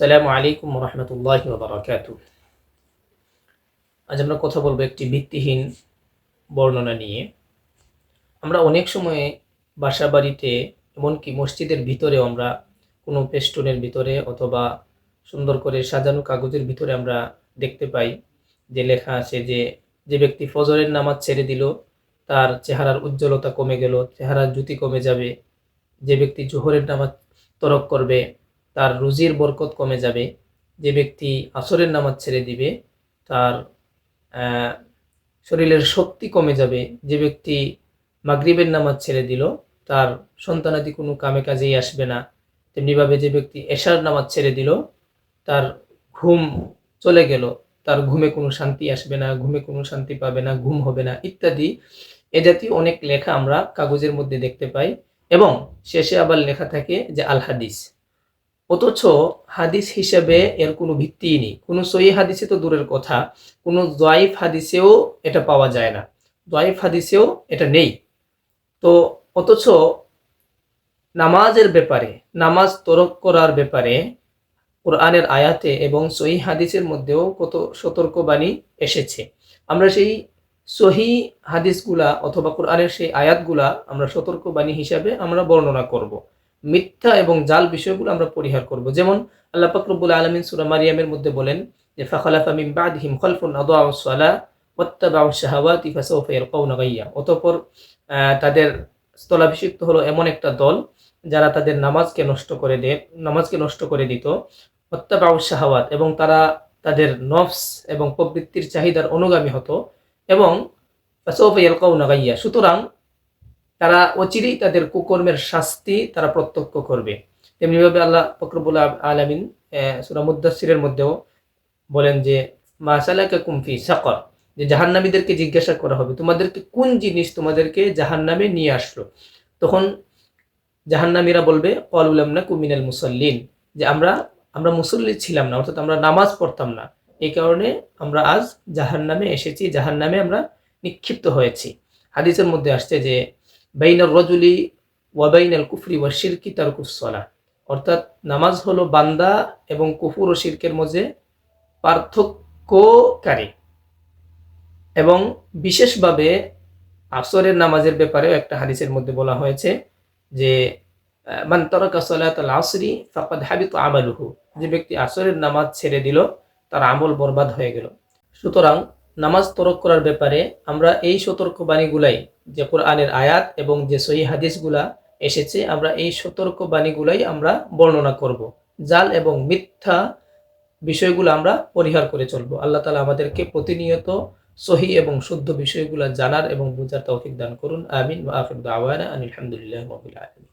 সালামু আলাইকুম রহমতুল্লাহ বারাকাতু আজ আমরা কথা বলব একটি ভিত্তিহীন বর্ণনা নিয়ে। আমরা অনেক সময়ে বাসা বাড়িতে, এমনকি মসজিদের ভিতরেও আমরা কোনো পেস্টনের ভিতরে অথবা সুন্দর করে সাজানো কাগজের ভিতরে আমরা দেখতে পাই যে লেখা আছে যে যে ব্যক্তি ফজরের নামাজ ছেড়ে দিল, তার চেহারার উজ্জ্বলতা কমে গেল, চেহারার জ্যোতি কমে যাবে। যে ব্যক্তি জোহরের নামাজ তরক করবে তার রুজির বরকত কমে যাবে। যে ব্যক্তি আসরের নামাজ ছেড়ে দিবে, তার শরীরের শক্তি কমে যাবে। যে ব্যক্তি মাগরিবের নামাজ ছেড়ে দিল, তার সন্তানাদি কোনো কামে কাজেই আসবে না। তেমনিভাবে যে ব্যক্তি এশার নামাজ ছেড়ে দিল, তার ঘুম চলে গেল, তার ঘুমে কোনো শান্তি আসবে না, ঘুমে কোনো শান্তি পাবে না, ঘুম হবে না, ইত্যাদি। এ জাতীয় অনেক লেখা আমরা কাগজের মধ্যে দেখতে পাই এবং শেষে আবার লেখা থাকে যে আল হাদিস। অথচ হাদিস হিসেবে এর কোনো ভিত্তিই নেই। কোনো সহি হাদিসে তো দূরের কথা, কোনো জয়ীফ হাদিসেও এটা পাওয়া যায় না। জয়ীফ হাদিসেও এটা নেই। তো অথচ নামাজের ব্যাপারে, নামাজ তরক করার ব্যাপারে কোরআনের আয়াতে এবং সহি হাদিসের মধ্যেও কত সতর্কবাণী এসেছে। আমরা সেই সহি হাদিসগুলা অথবা কোরআনের সেই আয়াতগুলা আমরা সতর্কবাণী হিসাবে আমরা বর্ণনা করব। মিথ্যা এবং জাল বিষয়গুলো আমরা পরিহার করব। যেমন আল্লাহ পাকরবুল আলমিন সুরা মারিয়ামের মধ্যে বলেন যে, ফাখালাফা মিন বাদহিম খলফুন আদাউ সালা ওয়াত্তাবাউ শাহাওয়াতি ফাসাউফা ইয়ালকাউনা গাইয়া। অতঃপর তাদের স্থলাভিষিক্ত হলো এমন একটা দল যারা তাদের নামাজকে নষ্ট করে দেয় নামাজকে নষ্ট করে দিত। ওয়াত্তাবাউ শাহাওয়াত এবং তারা তাদের নফস এবং প্রবৃত্তির চাহিদার অনুগামী হতো এবং ফাসাউফা ইয়ালকাউনা গাইয়া। সুতরাং তারা অচিরেই তাদের কুকর্মের শাস্তি তারা প্রত্যক্ষ করবে। তেমনিভাবে আল্লাহ ফকরবুল আলমিন সুরা মুদাসিরের মধ্যেও বলেন যে মাসালাকা কুমফি সাকর যে জাহান্নামীদেরকে জিজ্ঞাসা করা হবে, তোমাদেরকে কোন জিনিস তোমাদেরকে জাহান্নামে নিয়ে আসলো? তখন জাহান্নামীরা বলবে কলুলাম না কুমিনাল মুসল্লিন যে আমরা আমরা মুসল্লি ছিলাম না, অর্থাৎ আমরা নামাজ পড়তাম না। এই কারণে আমরা আজ জাহান্নামে এসেছি, জাহান্নামে আমরা নিক্ষিপ্ত হয়েছি। হাদিসের মধ্যে আসছে যে বাইনার রজুলি ওয়াবাইনাল কুফরি ওয়া শিরকি তারকুসলা অর্থাৎ নামাজ হলো বান্দা এবং কুফুর ও শিরকের মধ্যে পার্থক্যকারী। এবং বিশেষভাবে আসরের নামাজের ব্যাপারেও একটা হাদিসের মধ্যে বলা হয়েছে যে মান তরকা সালাত আল আসরি ফাকাদ হাবিত আমালুহু। যে ব্যক্তি আসরের নামাজ ছেড়ে দিল, তার আমল বরবাদ হয়ে গেল। সুতরাং নামাজ তরক করার ব্যাপারে আমরা এই সতর্কবাণীগুলাই যে কোরআনের আয়াত এবং যে সহি হাদিসগুলা এসেছে, আমরা এই সতর্কবাণীগুলাই আমরা বর্ণনা করব। জাল এবং মিথ্যা বিষয়গুলো আমরা পরিহার করে চলবো। আল্লাহ তালা আমাদেরকে প্রতিনিয়ত সহি এবং শুদ্ধ বিষয়গুলো জানার এবং বোঝার তৌফিক দান করুন। আমিন। আখির দাওয়ানা আনিল হামদুলিল্লাহি রাব্বিল আলামিন।